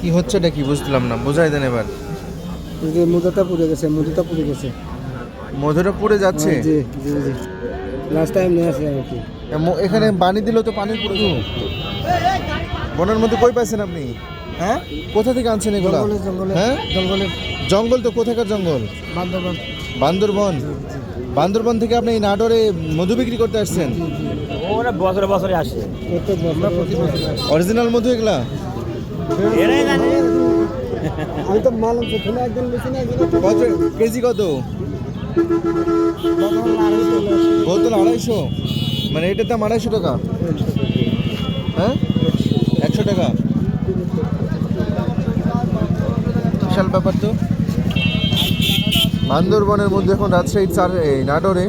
কি হচ্ছে এটা কি বুঝলাম না বোঝাই দেন এবার। যে মুদাটা পুড়ে গেছে মুদাটা পুড়ে গেছে। মধুটা পুড়ে যাচ্ছে? জি জি জি। লাস্ট টাইম নিয়ে আসে আর কি। এখানে পানি দিলেও তো পানি পুড়ে যাবে। বনের মধ্যে কই পাইছেন আপনি? হ্যাঁ? কোথা থেকে আনছেন এগুলো? জঙ্গলে জঙ্গলে। হ্যাঁ? জঙ্গলে। জঙ্গল তো কোথাকার জঙ্গল? বান্দরবন। বান্দরবন? বান্দরবন থেকে আপনি এই নাটোরে মধু বিক্রি করতে আসছেন? ওরা বছরে বছরে আসে। প্রত্যেক বছর প্রতি বছর আসে। অরিজিনাল মধু এগুলা? এরাই জানে। আমি তো মালম তো ফেলে একদিন বেশি না কত? কেজি কত? বোতল আড়াইশো। মানে এটার দাম আড়াইশো টাকা। হ্যাঁ? একশো টাকা। বিশাল ব্যাপার তো। বান্দরবনের মধ্যে এখন রাজশাহী চার এই নাটোরে।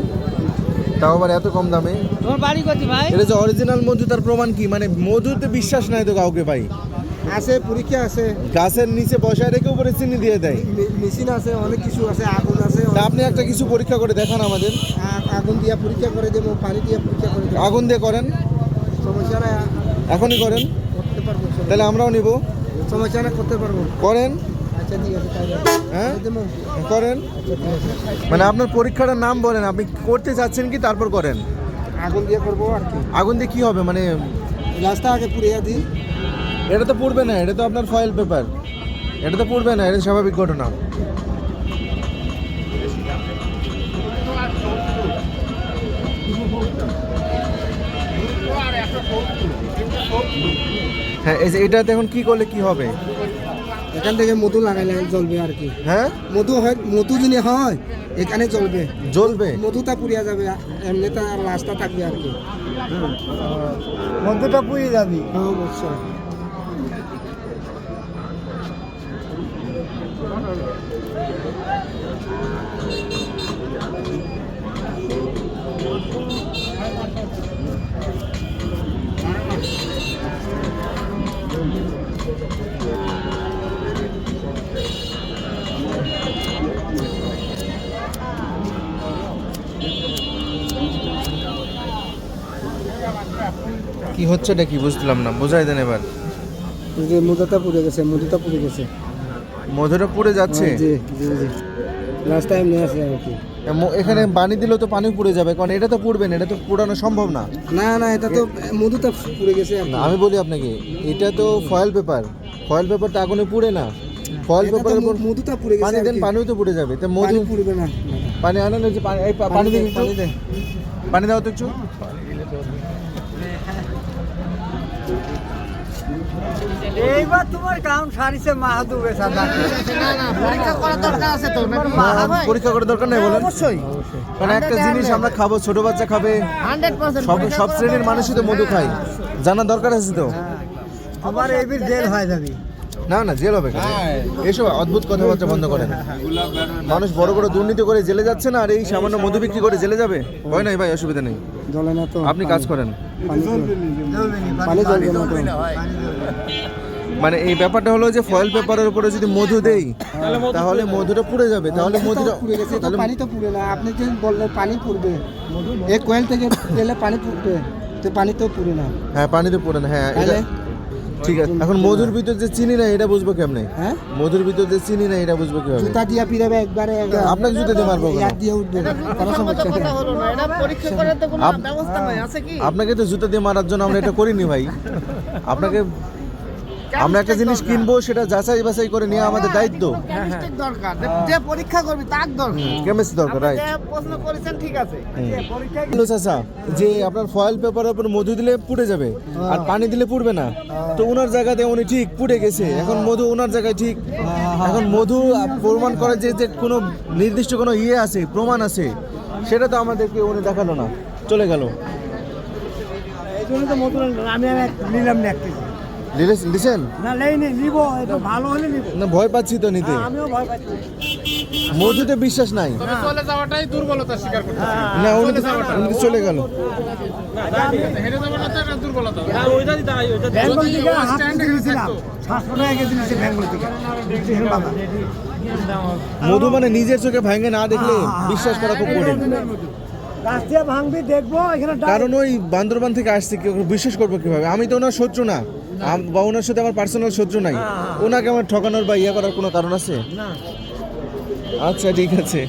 তাও আবার এত কম দামে। তোমার বাড়ি কোথায় ভাই? এটা যে অরিজিনাল মধু তার প্রমাণ কি? মানে মধুতে বিশ্বাস নাই তো কাউকে ভাই। আছে পরীক্ষা আছে। গাছের নিচে বসায় রেখে উপরে চিনি দিয়ে দেয়। মেশিন আছে অনেক কিছু আছে আগুন আছে আপনি একটা কিছু পরীক্ষা করে দেখান আমাদের। আগুন দিয়া পরীক্ষা করে দেবো পানি দিয়ে পরীক্ষা করে দেবো। আগুন দিয়ে করেন। সমস্যা নাই এখনই করেন। করতে পারব তাহলে আমরাও নিব। সমস্যা নাই করতে পারব। করেন। আচ্ছা হ্যাঁ? করেন। আচ্ছা মানে আপনার পরীক্ষাটার নাম বলেন আপনি করতে চাচ্ছেন কি তারপর করেন? আগুন দিয়ে করব আর কি। আগুন দিয়ে কি হবে মানে রাস্তা আগে পুড়িয়ে দিই। এটা তো পড়বে না এটা তো আপনার ফয়েল পেপার এটা তো পড়বে না এটা স্বাভাবিক ঘটনা। হ্যাঁ এই যে এটাতে এখন কি করলে কি হবে? এখান থেকে মধু লাগাইলে জ্বলবে আর কি। হ্যাঁ? মধু হয় মধু যদি হয় এখানে জ্বলবে। জ্বলবে? মধুটা পুড়িয়া যাবে এমনিতে আর রাস্তা থাকবে আর কি। মধ্যটা পুড়ে যাবি। হ্যাঁ অবশ্যই। কি হচ্ছে এটা কি বুঝলাম না। বোঝাই দেন এবার। যে মুদাটা পুড়ে গেছে মধুটা পুড়ে গেছে। মধুটা পুড়ে যাচ্ছে? হ্যাঁ, জি জি জি। লাস্ট টাইম নিয়ে আসে আর কি। এখানে পানি দিলেও তো পানি পুড়ে যাবে কারণ এটা তো পুড়বে না এটা তো পুরানো সম্ভব না। না না এটা তো মধুটা পুড়ে গেছে আমি বলি আপনাকে এটা তো ফয়েল পেপার। ফয়েল পেপারটা আগুনে পুড়ে না। ফয়েল তো পেপারের উপর মধুটা পুড়ে গেছে পানি দেন পানিও তো পুড়ে যাবে। তো মধু পুড়বে না। পানি আনানো যে পানি পানি দিন পানি দে পানি দাও তো একটু। এইবার তোমার কাম সারিছে মাহাদু বেচা পরীক্ষা করার দরকার আছে তো না, পরীক্ষা করার দরকার নেই বলেন? অবশ্যই। কারণ একটা জিনিস আমরা খাব ছোট বাচ্চা খাবে। সব সব শ্রেণির মানুষই তো মধু খায়। জানার দরকার আছে তো? আমার এইবির জেল হয়ে যাবি না না জেল হবে এসব অদ্ভুত কথাবার্তা বন্ধ করেন। মানুষ বড় বড় দুর্নীতি করে জেলে যাচ্ছে না আর এই সামান্য মধু বিক্রি করে জেলে যাবে? ভয় নাই ভাই অসুবিধা নেই। জ্বলে না তো। আপনি কাজ করেন। পানি জ্বলবে না মানে এই ব্যাপারটা হলো যে ফয়েল পেপারের উপরে যদি মধু দেই তাহলে মধুটা পুড়ে যাবে তাহলে মধুটা পুড়ে গেছে তাহলে পানি তো পুড়ে না। আপনি যে বললেন পানি পুড়বে এই কোয়েল থেকে তেলে পানি পুড়বে তো পানি তো পুড়ে না। হ্যাঁ পানি তো পুড়ে না হ্যাঁ ঠিক আছে। এখন মধুর ভিতর যে চিনি না এটা বুঝব কেমনে? হ্যাঁ? মধুর ভিতর যে চিনি না এটা বুঝব কীভাবে? জুতা দিয়া পিরাবে একবারে আপনাকে জুতা দিয়ে মারবো কেন? দিয়ে উঠবে কোনো সমস্যা নেই। আপ- আপনাকে তো জুতো দিয়ে মারার জন্য আমরা এটা করিনি ভাই। আপনাকে আমরা একটা জিনিস কিনবো সেটা যাচাই বাছাই করে নেওয়া আমাদের দায়িত্ব। দরকার। যে পরীক্ষা করবি তার দরকার। কেমিস্ট্রি দরকার রাইট প্রশ্ন করেছেন ঠিক আছে। চাচা যে আপনার ফয়েল পেপারের উপর মধু দিলে পুড়ে যাবে আর পানি দিলে পুড়বে না। তো ওনার জায়গাতে উনি ঠিক পুড়ে গেছে। এখন মধু ওনার জায়গায় ঠিক। এখন মধু প্রমাণ করে যে যে কোনো নির্দিষ্ট কোনো ইয়ে আছে প্রমাণ আছে সেটা তো আমাদেরকে উনি দেখাল না। চলে গেল। এই জন্য তো মতন আমি নিলাম না না নিব এটা ভালো হলে নিব না ভয় পাচ্ছি তো নিতে আমিও ভয় পাচ্ছি মধুতে বিশ্বাস নাই চলে যাওয়াটাই দুর্বলতা স্বীকার করতে না উনি উনি চলে গেল হেরে যাওয়াটা তো একটা দুর্বলতা বেঙ্গল থেকে টাকা কেজি নিচ্ছে বেঙ্গল থেকে মধু মানে নিজের চোখে ভাঙে না দেখলে বিশ্বাস করা খুব কঠিন রাস্তা ভাঙবি দেখব এখানে কারণ ওই বান্দরবান থেকে আসছে কেউ বিশ্বাস করব কীভাবে? আমি তো ওনার শত্রু না। বা ওনার সাথে আমার পার্সোনাল শত্রু নাই। ওনাকে আমার ঠকানোর বা ইয়ে করার কোনো কারণ আছে? না। আচ্ছা ঠিক আছে।